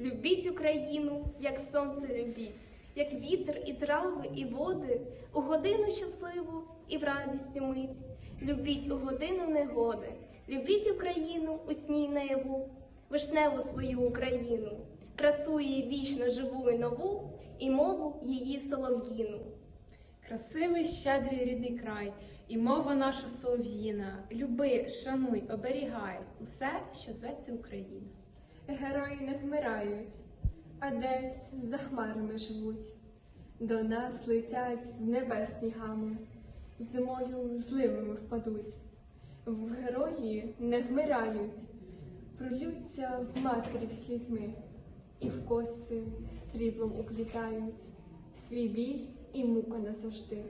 Любіть Україну, як сонце любіть, як вітер і трави, і води, у годину щасливу і в радісті мить. Любіть у годину негоди, любіть Україну у сні наяву, вишневу свою Україну, красу її вічно живу і нову, і мову її солов'їну. Красивий, щедрий рідний край, і мова наша солов'їна. Люби, шануй, оберігай усе, що зветься Україна. Герої не вмирають, а десь за хмарами живуть. До нас летять з небес снігами, зимою зливами впадуть. В герої не вмирають, пролються в матерів слізьми, і в коси сріблом уплітають свій біль і мука назавжди.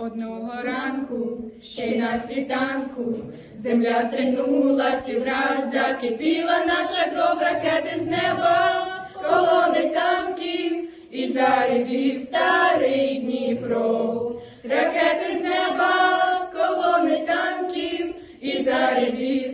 Одного ранку, ще й на світанку, земля стригнулась і враз закипіла наша кров ракети з неба, колони танків і заревів старий Дніпро. Ракети з неба, колони танків і заревів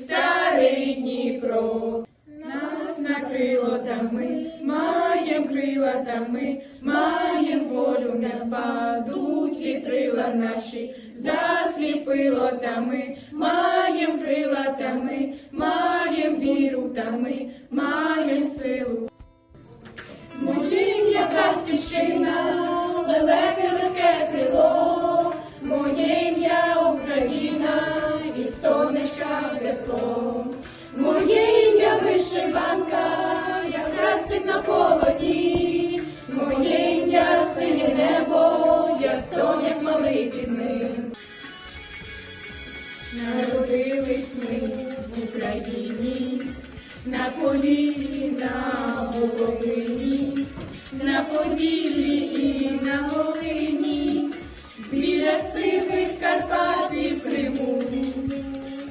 маєм та ми, маєм волю не впадуть вітрила наші, засліпило та ми, маєм крила та ми, маєм віру та ми, маєм Народились ми в Україні, на полі, на Буковині, на Поділлі і на Волині, біля сивих Карпат і в Криму,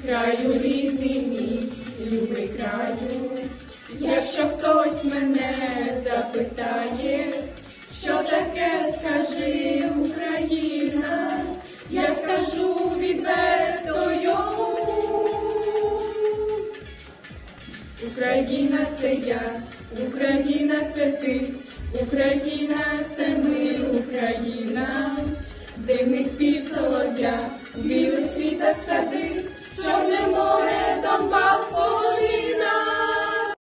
краю рідний мій, любий краю. Якщо хтось мене запитає, Україна це я, Україна це ти, Україна це ми, Україна, де ми спів